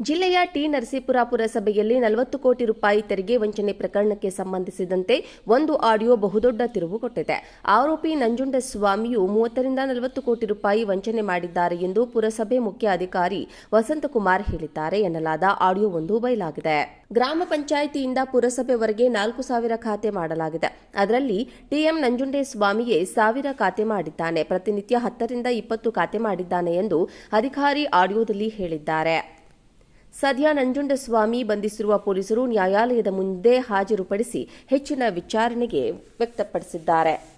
ಜಿಲ್ಲೆಯ ಟಿ ನರಸೀಪುರ ಪುರಸಭೆಯಲ್ಲಿ ನಲವತ್ತು ಕೋಟಿ ರೂಪಾಯಿ ತೆರಿಗೆ ವಂಚನೆ ಪ್ರಕರಣಕ್ಕೆ ಸಂಬಂಧಿಸಿದಂತೆ ಒಂದು ಆಡಿಯೋ ಬಹುದೊಡ್ಡ ತಿರುವು ಕೊಟ್ಟಿದೆ ಆರೋಪಿ ನಂಜುಂಡಸ್ವಾಮಿಯು ಮೂವತ್ತರಿಂದ ನಲವತ್ತು ಕೋಟಿ ರೂಪಾಯಿ ವಂಚನೆ ಮಾಡಿದ್ದಾರೆ ಎಂದು ಪುರಸಭೆ ಮುಖ್ಯ ಅಧಿಕಾರಿ ವಸಂತಕುಮಾರ್ ಹೇಳಿದ್ದಾರೆ ಎನ್ನಲಾದ ಆಡಿಯೋವೊಂದು ಬಯಲಾಗಿದೆ. ಗ್ರಾಮ ಪಂಚಾಯಿತಿಯಿಂದ ಪುರಸಭೆವರೆಗೆ ನಾಲ್ಕು ಸಾವಿರ ಖಾತೆ ಮಾಡಲಾಗಿದೆ. ಅದರಲ್ಲಿ ಟಿಎಂ ನಂಜುಂಡೇಸ್ವಾಮಿಯೇ ಸಾವಿರ ಖಾತೆ ಮಾಡಿದ್ದಾನೆ. ಪ್ರತಿನಿತ್ಯ ಹತ್ತರಿಂದ ಇಪ್ಪತ್ತು ಖಾತೆ ಮಾಡಿದ್ದಾನೆ ಎಂದು ಅಧಿಕಾರಿ ಆಡಿಯೋದಲ್ಲಿ ಹೇಳಿದ್ದಾರೆ. ಸದ್ಯ ನಂಜುಂಡಸ್ವಾಮಿ ಬಂಧಿಸಿರುವ ಪೊಲೀಸರು ನ್ಯಾಯಾಲಯದ ಮುಂದೆ ಹಾಜರುಪಡಿಸಿ ಹೆಚ್ಚಿನ ವಿಚಾರಣೆಗೆ ವ್ಯಕ್ತಪಡಿಸಿದ್ದಾರೆ.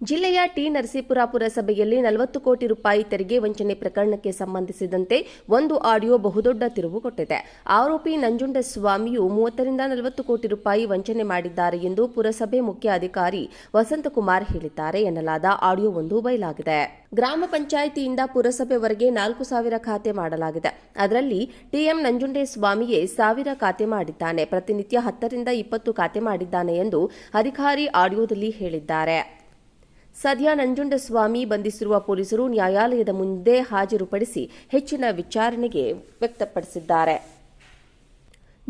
ಜಿಲ್ಲೆಯ ಟಿ ನರಸೀಪುರ ಪುರಸಭೆಯಲ್ಲಿ ನಲವತ್ತು ಕೋಟಿ ರೂಪಾಯಿ ತೆರಿಗೆ ವಂಚನೆ ಪ್ರಕರಣಕ್ಕೆ ಸಂಬಂಧಿಸಿದಂತೆ ಒಂದು ಆಡಿಯೋ ಬಹುದೊಡ್ಡ ತಿರುವು ಕೊಟ್ಟಿದೆ ಆರೋಪಿ ನಂಜುಂಡಸ್ವಾಮಿಯು ಮೂವತ್ತರಿಂದ ನಲವತ್ತು ಕೋಟಿ ರೂಪಾಯಿ ವಂಚನೆ ಮಾಡಿದ್ದಾರೆ ಎಂದು ಪುರಸಭೆ ಮುಖ್ಯ ಅಧಿಕಾರಿ ವಸಂತಕುಮಾರ್ ಹೇಳಿದ್ದಾರೆ ಎನ್ನಲಾದ ಒಂದು ಬಯಲಾಗಿದೆ. ಗ್ರಾಮ ಪಂಚಾಯಿತಿಯಿಂದ ಪುರಸಭೆವರೆಗೆ ನಾಲ್ಕು ಸಾವಿರ ಖಾತೆ ಮಾಡಲಾಗಿದೆ. ಅದರಲ್ಲಿ ಟಿಎಂ ನಂಜುಂಡೇಸ್ವಾಮಿಯೇ ಸಾವಿರ ಖಾತೆ ಮಾಡಿದ್ದಾನೆ. ಪ್ರತಿನಿತ್ಯ ಹತ್ತರಿಂದ ಇಪ್ಪತ್ತು ಖಾತೆ ಮಾಡಿದ್ದಾನೆ ಎಂದು ಅಧಿಕಾರಿ ಆಡಿಯೋದಲ್ಲಿ ಹೇಳಿದ್ದಾರೆ. ಸದ್ಯ ನಂಜುಂಡಸ್ವಾಮಿ ಬಂಧಿಸಿರುವ ಪೊಲೀಸರು ನ್ಯಾಯಾಲಯದ ಮುಂದೆ ಹಾಜರುಪಡಿಸಿ ಹೆಚ್ಚಿನ ವಿಚಾರಣೆಗೆ ವ್ಯಕ್ತಪಡಿಸಿದ್ದಾರೆ.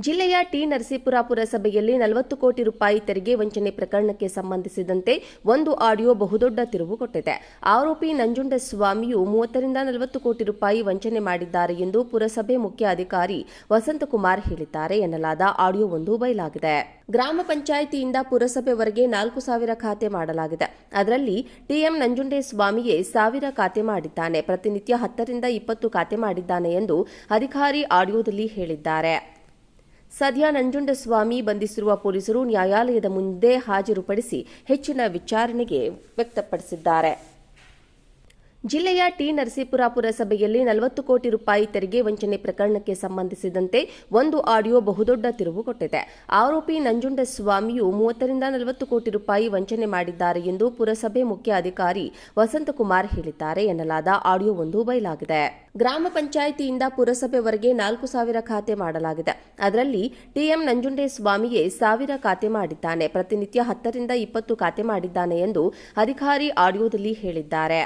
ಜಿಲ್ಲೆಯ ಟಿ ನರಸೀಪುರ ಪುರಸಭೆಯಲ್ಲಿ ನಲವತ್ತು ಕೋಟಿ ರೂಪಾಯಿ ತೆರಿಗೆ ವಂಚನೆ ಪ್ರಕರಣಕ್ಕೆ ಸಂಬಂಧಿಸಿದಂತೆ ಒಂದು ಆಡಿಯೋ ಬಹುದೊಡ್ಡ ತಿರುವು ಕೊಟ್ಟಿದೆ. ಆರೋಪಿ ನಂಜುಂಡಸ್ವಾಮಿಯು ಮೂವತ್ತರಿಂದ ನಲವತ್ತು ಕೋಟಿ ರೂಪಾಯಿ ವಂಚನೆ ಮಾಡಿದ್ದಾರೆ ಎಂದು ಪುರಸಭೆ ಮುಖ್ಯ ಅಧಿಕಾರಿ ವಸಂತಕುಮಾರ್ ಹೇಳಿದ್ದಾರೆ ಎನ್ನಲಾದ ಒಂದು ಬಯಲಾಗಿದೆ. ಗ್ರಾಮ ಪಂಚಾಯಿತಿಯಿಂದ ಪುರಸಭೆವರೆಗೆ ನಾಲ್ಕು ಸಾವಿರ ಖಾತೆ ಮಾಡಲಾಗಿದೆ. ಅದರಲ್ಲಿ ಟಿಎಂ ನಂಜುಂಡೇಸ್ವಾಮಿಯೇ ಸಾವಿರ ಖಾತೆ ಮಾಡಿದ್ದಾನೆ. ಪ್ರತಿನಿತ್ಯ ಹತ್ತರಿಂದ ಇಪ್ಪತ್ತು ಖಾತೆ ಮಾಡಿದ್ದಾನೆ ಎಂದು ಅಧಿಕಾರಿ ಆಡಿಯೋದಲ್ಲಿ ಹೇಳಿದ್ದಾರೆ. ಸದ್ಯ ನಂಜುಂಡಸ್ವಾಮಿ ಬಂಧಿಸಿರುವ ಪೊಲೀಸರು ನ್ಯಾಯಾಲಯದ ಮುಂದೆ ಹಾಜರುಪಡಿಸಿ ಹೆಚ್ಚಿನ ವಿಚಾರಣೆಗೆ ವ್ಯಕ್ತಪಡಿಸಿದ್ದಾರೆ. ಜಿಲ್ಲೆಯ ಟಿ ನರಸೀಪುರ ಪುರಸಭೆಯಲ್ಲಿ ನಲವತ್ತು ಕೋಟಿ ರೂಪಾಯಿ ತೆರಿಗೆ ವಂಚನೆ ಪ್ರಕರಣಕ್ಕೆ ಸಂಬಂಧಿಸಿದಂತೆ ಒಂದು ಆಡಿಯೋ ಬಹುದೊಡ್ಡ ತಿರುವು ಕೊಟ್ಟಿದೆ. ಆರೋಪಿ ನಂಜುಂಡಸ್ವಾಮಿಯು ಮೂವತ್ತರಿಂದ ನಲವತ್ತು ಕೋಟಿ ರೂಪಾಯಿ ವಂಚನೆ ಮಾಡಿದ್ದಾರೆ ಎಂದು ಪುರಸಭೆ ಮುಖ್ಯ ಅಧಿಕಾರಿ ವಸಂತಕುಮಾರ್ ಹೇಳಿದ್ದಾರೆ ಎನ್ನಲಾದ ಆಡಿಯೋ ಒಂದು ಬಯಲಾಗಿದೆ. ಗ್ರಾಮ ಪಂಚಾಯಿತಿಯಿಂದ ಪುರಸಭೆವರೆಗೆ ನಾಲ್ಕು ಸಾವಿರ ಖಾತೆ ಮಾಡಲಾಗಿದೆ. ಅದರಲ್ಲಿ ಟಿಎಂ ನಂಜುಂಡೇಸ್ವಾಮಿಯೇ ಸಾವಿರ ಖಾತೆ ಮಾಡಿದ್ದಾನೆ. ಪ್ರತಿನಿತ್ಯ ಹತ್ತರಿಂದ ಇಪ್ಪತ್ತು ಖಾತೆ ಮಾಡಿದ್ದಾನೆ ಎಂದು ಅಧಿಕಾರಿ ಆಡಿಯೋದಲ್ಲಿ ಹೇಳಿದ್ದಾರೆ.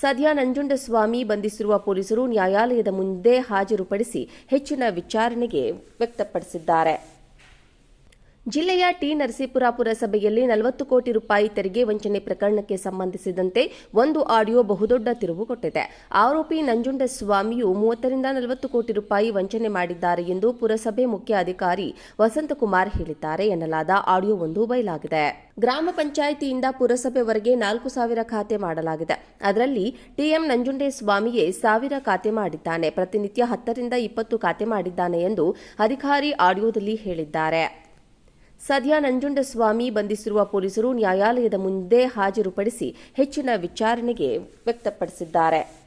ಸದ್ಯ ನಂಜುಂಡಸ್ವಾಮಿ ಬಂಧಿಸಿರುವ ಪೊಲೀಸರು ನ್ಯಾಯಾಲಯದ ಮುಂದೆ ಹಾಜರುಪಡಿಸಿ ಹೆಚ್ಚಿನ ವಿಚಾರಣೆಗೆ ವ್ಯಕ್ತಪಡಿಸಿದ್ದಾರೆ. ಜಿಲ್ಲೆಯ ಟಿ ನರಸೀಪುರ ಪುರಸಭೆಯಲ್ಲಿ ನಲವತ್ತು ಕೋಟಿ ರೂಪಾಯಿ ತೆರಿಗೆ ವಂಚನೆ ಪ್ರಕರಣಕ್ಕೆ ಸಂಬಂಧಿಸಿದಂತೆ ಒಂದು ಆಡಿಯೋ ಬಹುದೊಡ್ಡ ತಿರುವು ಕೊಟ್ಟಿದೆ. ಆರೋಪಿ ನಂಜುಂಡಸ್ವಾಮಿಯು ಮೂವತ್ತರಿಂದ ನಲವತ್ತು ಕೋಟಿ ರೂಪಾಯಿ ವಂಚನೆ ಮಾಡಿದ್ದಾರೆ ಎಂದು ಪುರಸಭೆ ಮುಖ್ಯ ಅಧಿಕಾರಿ ವಸಂತಕುಮಾರ್ ಹೇಳಿದ್ದಾರೆ ಎನ್ನಲಾದ ಆಡಿಯೋ ಒಂದು ಬಯಲಾಗಿದೆ. ಗ್ರಾಮ ಪಂಚಾಯಿತಿಯಿಂದ ಪುರಸಭೆವರೆಗೆ ನಾಲ್ಕು ಸಾವಿರ ಖಾತೆ ಮಾಡಲಾಗಿದೆ. ಅದರಲ್ಲಿ ಟಿಎಂ ನಂಜುಂಡೇಸ್ವಾಮಿಯೇ ಸಾವಿರ ಖಾತೆ ಮಾಡಿದ್ದಾನೆ. ಪ್ರತಿನಿತ್ಯ ಹತ್ತರಿಂದ ಇಪ್ಪತ್ತು ಖಾತೆ ಮಾಡಿದ್ದಾನೆ ಎಂದು ಅಧಿಕಾರಿ ಆಡಿಯೋದಲ್ಲಿ ಹೇಳಿದ್ದಾರೆ. ಸದ್ಯ ನಂಜುಂಡಸ್ವಾಮಿ ಬಂಧಿಸಿರುವ ಪೊಲೀಸರು ನ್ಯಾಯಾಲಯದ ಮುಂದೆ ಹಾಜರುಪಡಿಸಿ ಹೆಚ್ಚಿನ ವಿಚಾರಣೆಗೆ ವ್ಯಕ್ತಪಡಿಸಿದ್ದಾರೆ.